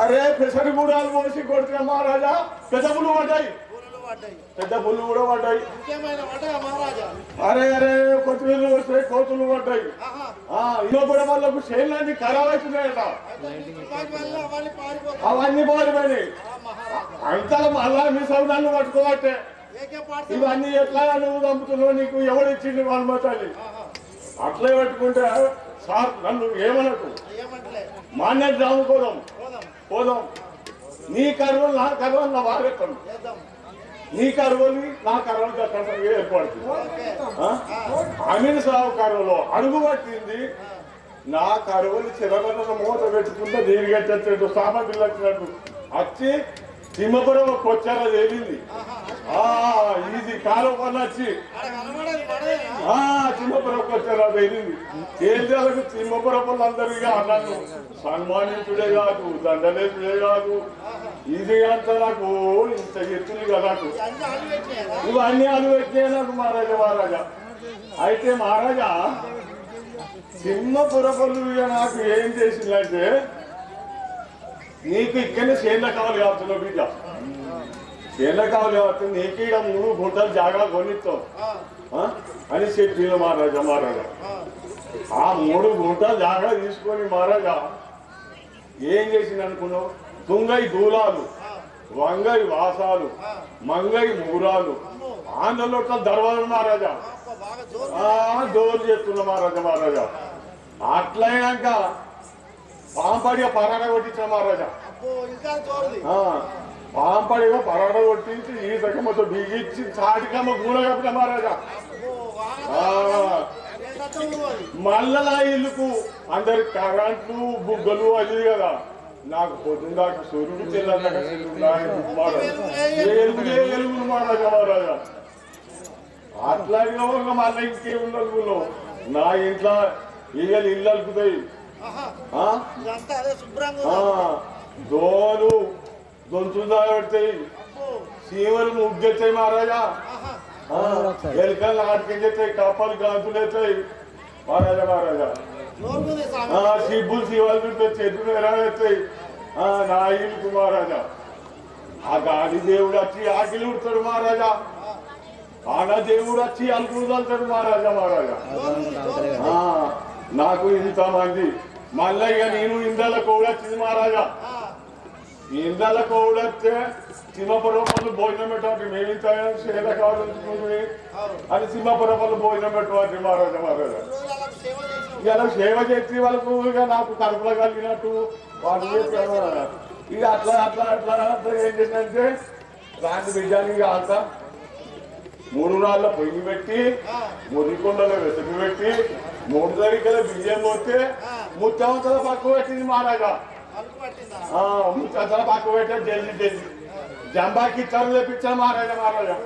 అరే పెసరి గుడాలు మోసి కొడితే మహారాజా పెద్ద పుల్లు పడ్డాయి. పెద్ద పుల్లు కూడా పడ్డాయి. అరే అరే కొత్తిమీర వస్తే కోతులు పడ్డాయి. ఇంకో కూడా వాళ్ళకు చేనులన్నీ ఖరాబ్ అవుతున్నాయట అవన్నీ పోలిపోయినాయి అంతా మళ్ళా మీ సౌదాన్ని పట్టుకోబట్టే ఇవన్నీ ఎట్లా నువ్వు చంపుతున్నావు? నీకు ఎవడు ఇచ్చింది వాళ్ళ ఆహా. అట్లే పెట్టుకుంటే సార్ నన్ను ఏమనకు? మాన్యత రాముకోదాం. పోదాం. నీ కరువులు నా కరువులు నా వారెత్తాను నీ కరువులు నా కరువులు దక్కడం ఏర్పడుతుంది అమీన్ సాగు కరువులో అడుగు పట్టింది. నా కరువులు చిరగన మూత పెట్టుకుంటే నీరు కట్టేట్టు సామగ్రి వచ్చినట్టు. వచ్చి తిమ్మపురం కొచ్చారా తేలింది. ఆహా ఇది కాలం పని వచ్చి. ఆడ కనబడేది తిమ్మపురం వచ్చారా తేలింది. తేలిదేలకు తిమ్మపురం అందరిగా నన్ను సన్మానించుడే కాదు దండలేసుడే కాదు. ఇది అంత నాకు ఇంత ఎత్తులు కదా నాకు. ఇవన్నీ అనువెట్టినాయి నాకు మహారాజా మహారాజా. అయితే మహారాజా సింహపురపల్లు ఇక నాకు ఏం చేసిందంటే నీకు ఇక్కడనే చేనుల కావాలి కాబట్టి బిడ్డ. చేనుల కావాలి కాబట్టి నీకు ఇక్కడ మూడు గుంటలు జాగా కొనిస్తావు? అని చెప్పింది మహారాజా మహారాజా. ఆ, మూడు గుంటలు జాగా తీసుకొని మహారాజా ఏం చేసింది అనుకున్నావు? తుంగై దూలాలు వంగై వాసాలు. మంగై మూరాలు. ఆంధ్రలో దర్వాజు మహారాజా. జోరు. చేస్తున్న మహారాజా మహారాజా. అట్లయినాక పాంపడిగా పరాడ కొట్టించిన మహారాజా. పాంపడిగా పరాడ కొట్టించి ఈ మొత్తం బిగించి చాటికమ్మ గూడ కప్పిన మహారాజా. మల్లలా ఇల్లుకు అందరి కరెంట్లు బుగ్గలు అది కదా. నాకు పొద్దుందాక సూర్యుడు తెల్లదాక ఎలుగులే ఎలుగులు మహారాజా. మహారాజా అట్లాగే ఒక మళ్ళీ ఇంకేముందనుకున్నావు నా ఇంట్లో ఈగలు ఇల్లు అలుకుతాయి. దోలు దాగబెడతాయి అబ్బో. సీమలు ముగ్గెత్తాయి మహారాజా ఎలుకలు ఆటకెళ్ళేస్తాయి కప్పలు గాంతులు ఎత్తాయి. మహారాజా మహారాజా సిబ్బులు శివాలు పెడతాయి చెట్లు ఎరాడెత్తాయి ఆ, నా ఇల్లు మహారాజా ఆ గాలి దేవుడు వచ్చి ఆకిలి ఉడతాడు మహారాజా ఆన దేవుడు వచ్చి అలుకులు చల్లుతాడు మహారాజా మహారాజా నాకు ఇంతమంది మళ్ళీ ఇక నేను ఇందల కోడొచ్చింది మహారాజా. ఇందాల ఇందల కోడొస్తే సింహపురం వాళ్ళు భోజనం పెట్టవాలి మేము ఇంత సేద కావాలనుకుంటుంది అవును అని సింహపురం వాళ్ళు భోజనం పెట్టవాలి మహారాజా మహారాజా. సేవ ఇలా సేవ చేసి వాళ్ళకు ఇక నాకు కడుపులో కలిగినట్టు వాళ్ళు చెప్పారు. ఇక అట్లా అట్లా అట్లా అట్లా ఏం చేసిందంటే రాని బిడ్డానికి కాక మూడు రాళ్ళ పొయ్యి పెట్టి మురికొండలో వెతుకు పెట్టి మూడు తరికల బియ్యం పోతే ముత్తంతల పక్క పెట్టింది మహారాజా. ముత్తంతల పక్క పెట్టే ఢిల్లీ ఢిల్లీ. జంబాకి ఇచ్చారు తెప్పించారు మహారాజా మహారాజా.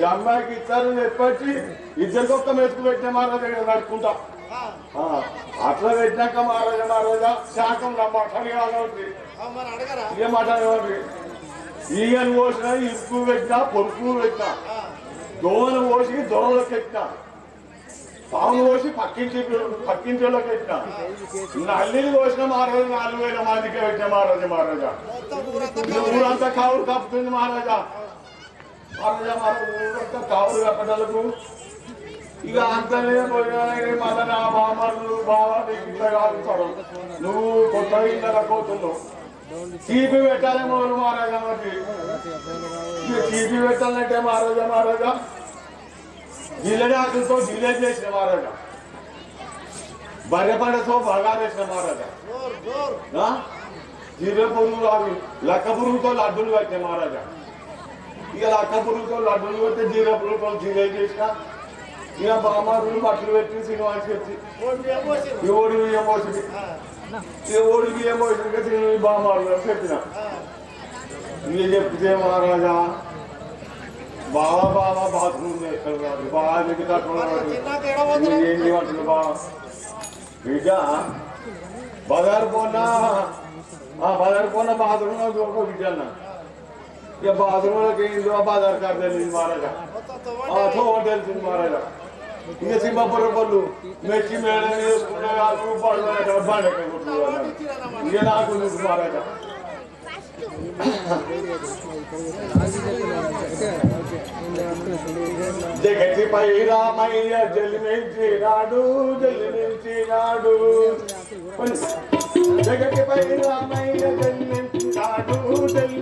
జంబాకి ఇచ్చారు తెప్పించి ఇద్దరికి ఒక్క మెతుకు పెట్టిన మహారాజా ఇక్కడ ఆ, అట్లా పెట్టినాక మహారాజా మహారాజా శాఖం మఠాలు కావాలి ఇక మఠాలు కావాలి ఈగను పోసిన ఇరుకు పెట్టినా పొరుకు పెట్టినా. దోమను పోసి దొరలకు పెట్టినా. పాము కోసి పక్కింటి పక్కింటి వాళ్ళకి పెట్టినా. నల్లిని పోసిన మహారాజా నాలుగు వేల మందికి పెట్టిన మహారాజా మహారాజా. ఊరంతా కావులు కప్పుతుంది మహారాజా. మహారాజా మహారాజు ఊరంతా కావులు కప్పటలకు ఇక అంతనే పోయినాయి మళ్ళీ నా బామర్లు బావా నీకు ఇట్లా కాలుతాడు నువ్వు కొత్త ఇళ్ళ పోతున్నావు తీపి పెట్టాలి మహారాజా మరి. తీపి పెట్టాలంటే మహారాజా మహారాజా. నిలడాకులతో డిలే చేసిన వారట. బర్రెపండతో బాగా వేసిన మహారాజా జోరు పురుగులు అవి లక్క పురుగుతో లడ్డులు పెట్టిన మహారాజా ఇక లక్క పురుగుతో లడ్డులు పెడితే జీర పురుగుతో జీరే చేసిన. ఇక బామారులు బట్టలు పెట్టి సినిమా వచ్చి ఓడి బియ్యం పోసింది ఈ ఓడి బియ్యం పోసింది సినిమా బామారులు అని చెప్పిన. ఇక చెప్తే మహారాజా బావా బావా బాత్రూమ్ చేస్తాడు కాదు బాగా నీకు మరి తక్కువ తిన్నాక ఎడ పోతున్నా? ఏం చేయమంటుంది బా బిడ్డ బజారు పోనా ఆ బజారు పోన బాత్రూమ్ ఒక బిడ్డ అన్న ఇక బాత్రూమ్లోకి బజార్ కాదు తెలియదు మహారాజా మొత్తం ఆ తవ్వండి. తో తెలిసింది మహారాజా ఇక సింహాపురం పళ్ళు మెచ్చి మేడం వేసుకున్న కాదు పళ్ళు బండి ఇక నాకు నువ్వు మహారాజా జగతిపై రామయ్య జలిమించినాడు జలిమించినాడు జగతిపై రామయ్య జలిమించినాడు జలి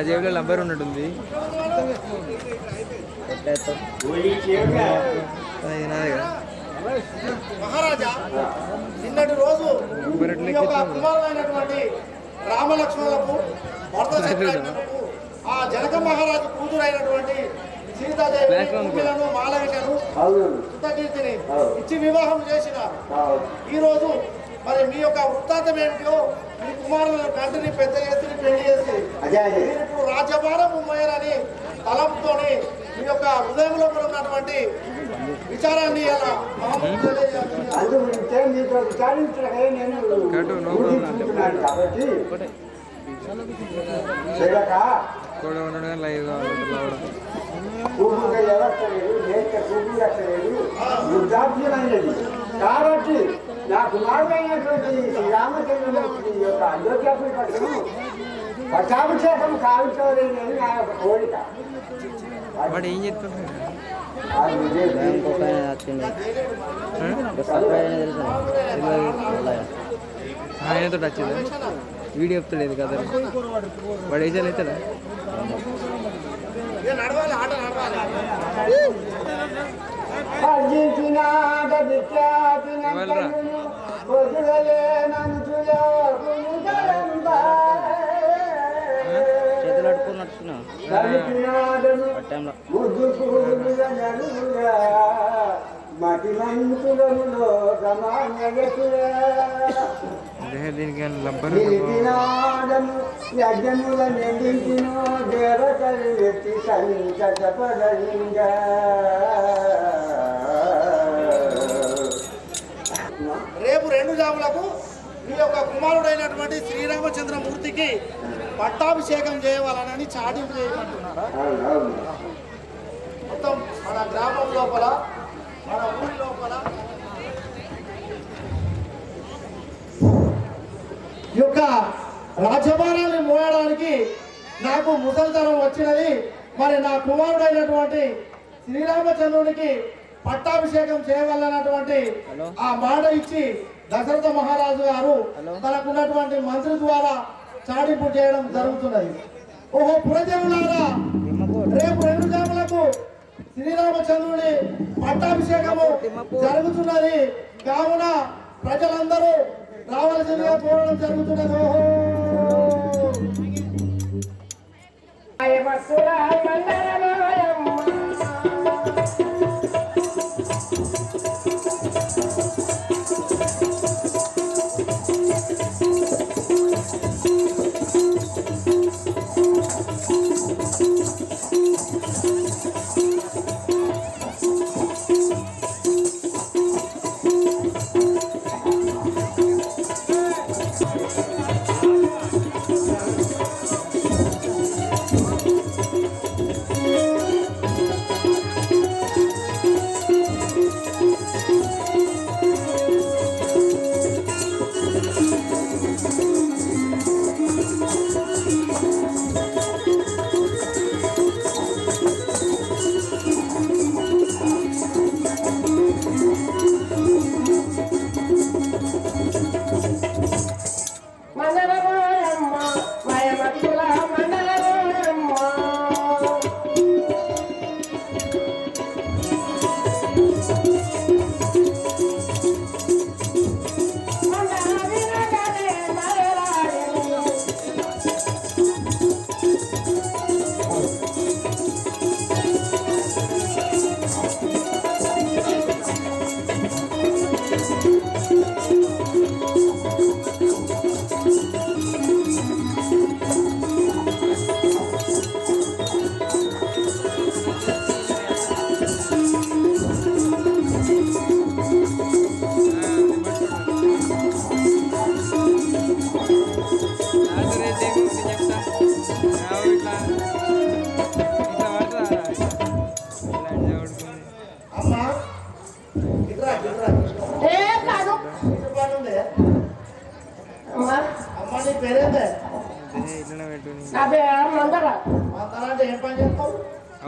నా జేబులో నంబర్ ఉన్నట్టుంది మహారాజా నిన్నటి రోజు నంబర్ మీ యొక్క కుమారులైనటువంటి రామలక్ష్మణులకు భర్త చక్రవర్తులకు ఆ జనక మహారాజు కూతురు అయినటువంటి సీతాదేవి ఫ్లాష్లో ఉంది. కుమిలను మాలవికను కృతకీర్తిని ఇచ్చి వివాహం చేసినారు ఈ రోజు మరి మీ యొక్క వృత్తాంతం ఏమిటో మీ కుమారుల కంటిని పెద్ద చేసి పెళ్ళి చేసి రాజ్యభారం ఉమ్మయ్యారని తలంపుతోని మీ యొక్క హృదయంలో ఉన్నటువంటి విచారాన్ని కాబట్టి కాబట్టి నా కుమారుడైనటువంటి శ్రీరామచంద్రమూర్తి యొక్క అయోధ్యాపురి పట్టణం పట్టాభిషేకం కావించవలేని నా యొక్క కోరిక. వాడు ఏం చెప్తున్నాడు ఆయనతో వచ్చిందా వీడియో చెప్తలేదు కదా. వాడు ఏజాలు అవుతాడా ఇక నడవాలి ఆట నడవాలి. అర్జించినాడ విఖ్యాతి దీనికి యజ్ఞముల దేవతలు ఎత్తి రేపు రెండు జాములకు మీ యొక్క కుమారుడైనటువంటి శ్రీరామచంద్రమూర్తికి పట్టాభిషేకం చేయవాలని చాటింపు చేయమంటున్నారా మొత్తం మన గ్రామం లోపల మన ఊరి లోపల యొక్క రాజభారాన్ని మోయడానికి నాకు ముసలితనం వచ్చినది మరి నా కుమారుడైనటువంటి శ్రీరామచంద్రునికి పట్టాభిషేకం చేయవలనటువంటి. ఆ మాట ఇచ్చి దశరథ మహారాజు గారు. తనకున్నటువంటి మంత్రి ద్వారా చాటింపు చేయడం జరుగుతున్నది. ఓహో పురజనులారా రేపు రెండు జాములకు శ్రీరామచంద్రుని పట్టాభిషేకము జరుగుతున్నది. కావున ప్రజలందరూ రావాల్సిందిగా కోరడం జరుగుతున్నది. ఓహో! మండలమోయమ్మ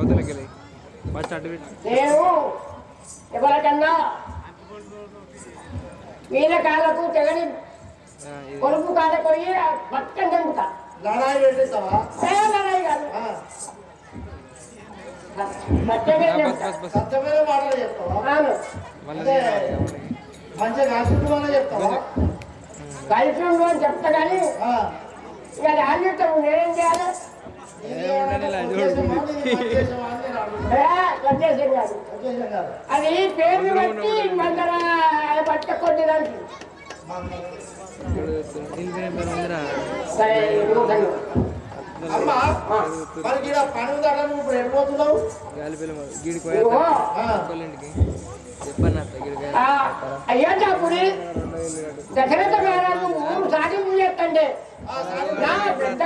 అవతలకి ఫస్ట్ అటు నేను ఎవరికన్నా వీళ్ళ కాళ్ళకు తెగని. కొడుకు కాడ పోయి పక్కన తెంపుతా. లడాయి పెట్టిస్తావా లడాయి కాదు సత్యమైన మాటలు చెప్తావా. మంచిగా అనే చెప్తావా? కలిసి ఉండు అని చెప్తా కానీ ఇక చెప్తావు నేనేం చేయాలి? అది పేరు బట్టి మందర పట్ట కొన్ని దానికి నువ్వు అమ్మా మరి ఇప్పుడు ఎటు పోతున్నావు గాలి పిల్ల గీడికి దశరథ సాధింపు చేస్తండి నా పెద్ద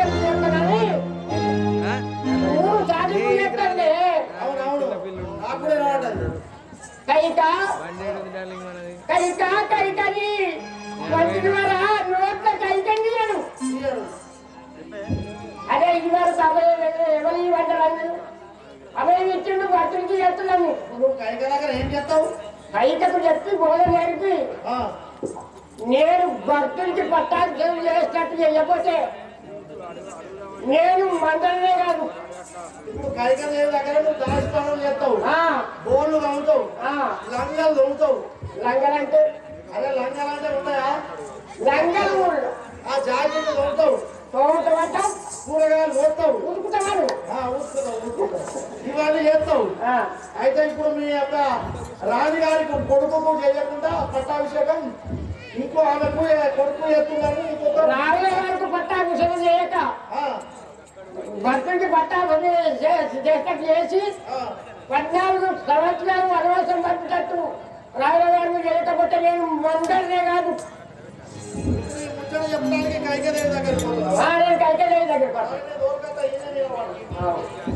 ఏమన్నా టైం పాస్. అదే ఇదివరకు అభయం ఎవరి వంటలు అభయం ఇచ్చిండు భక్తుడికి చేస్తున్నాను నువ్వు కైక దగ్గర ఏం చేస్తావు? కైకకు చెప్పి బోధ నేర్పి. నేను భక్తుడికి పట్టాభిషేకం చేసినట్టు చేయకపోతే నేను మందరనే కాదు. ఇప్పుడు కైక దేవి దగ్గర నువ్వు చేస్తావు. తవ్వుతావు ఆ, లంగలు లంగలంటే అదే లంగలు అంటే ఉన్నాయా? లంగలు ఆ జాకెట్లు తవ్వుతావు తోమటం కూరగాయలు. ఇవన్నీ చేస్తావు. అయితే ఇప్పుడు మీ యొక్క రాజుగారికి కొడుకు చేయకుండా పట్టాభిషేకం ఇంకో ఆమెకు కొడుకు చేస్తున్నారు ఇంకొక రావుల గారికి పట్టాభిషేకం చేయక ఆ, భక్తుడికి పట్టాభిషేకం చేసి పద్నాలుగు సంవత్సరాలు వనవాసం పంపినట్టు రావుల గారిని చేయకపోతే నేను మందరినే కాదు. ఇప్పుడు ఈ ముచ్చట ముచ్చట చెప్పడానికి కైకదేవి దగ్గరికి పోతున్నావా ఆ, నేను కైకేదేవి